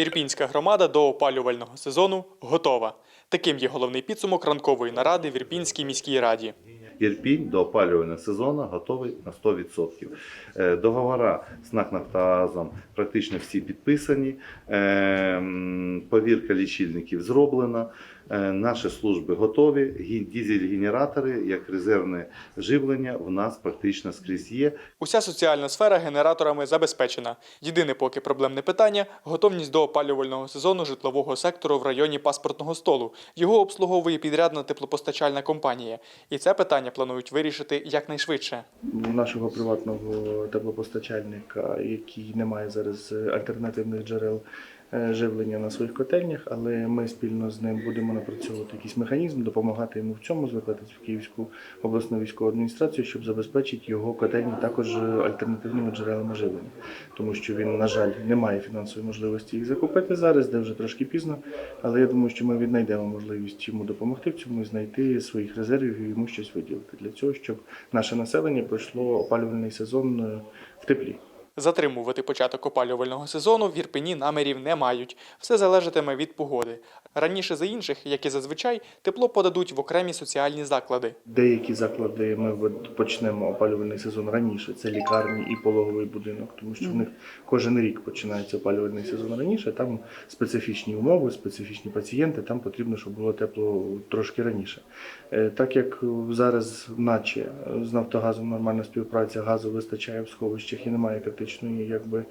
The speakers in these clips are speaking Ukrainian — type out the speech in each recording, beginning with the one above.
Ірпінська громада до опалювального сезону готова. Таким є головний підсумок ранкової наради в Ірпінській міській раді. Ірпінь до опалювального сезону готовий на 100%. Е, Договора з НАК «Нафтогазом» практично всі підписані. Е, Повірка лічильників зроблена. Е, Наші служби готові. Дізель-генератори, як резервне живлення, в нас практично скрізь є. Уся соціальна сфера генераторами забезпечена. Єдине поки проблемне питання готовність до опалювального сезону житлового сектору в районі паспортного столу. Його обслуговує підрядна теплопостачальна компанія. І це питання планують вирішити якнайшвидше. У нашого приватного теплопостачальника, який не має зараз е, альтернативних джерел е, живлення на своїх котельнях, але ми спільно з ним будемо напрацьовувати якийсь механізм, допомагати йому в цьому, звертатись в Київську обласну військову адміністрацію, щоб забезпечити його котельні також е, альтернативними джерелами живлення, тому що він, на жаль, не має фінансової можливості їх закупити зараз, де вже трошки пізно. Але я думаю, що ми віднайдемо можливість йому допомогти в цьому, і знайти своїх резервів і йому щось виділити для цього, щоб наше населення пройшло опалювальний сезон е, в теплі. Затримувати початок опалювального сезону в Ірпені намірів не мають. Все залежатиме від погоди. Раніше за інших, як і зазвичай, тепло подадуть в окремі соціальні заклади. Деякі заклади ми почнемо опалювальний сезон раніше. Це лікарні і пологовий будинок, тому що в них кожен рік починається опалювальний сезон раніше. Там специфічні умови, специфічні пацієнти. Там потрібно, щоб було тепло трошки раніше. Е, Так як зараз, наче з Нафтогазом нормальна співпраця, газу вистачає в сховищах і немає критичної якби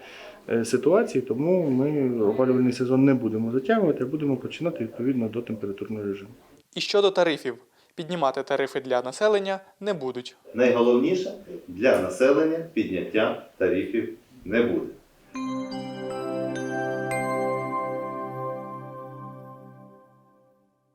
е, ситуації, тому ми опалювальний сезон не будемо затягувати, а будемо починати відповідно до температурного режиму. І щодо тарифів, піднімати тарифи для населення не будуть. Найголовніше для населення підняття тарифів не буде.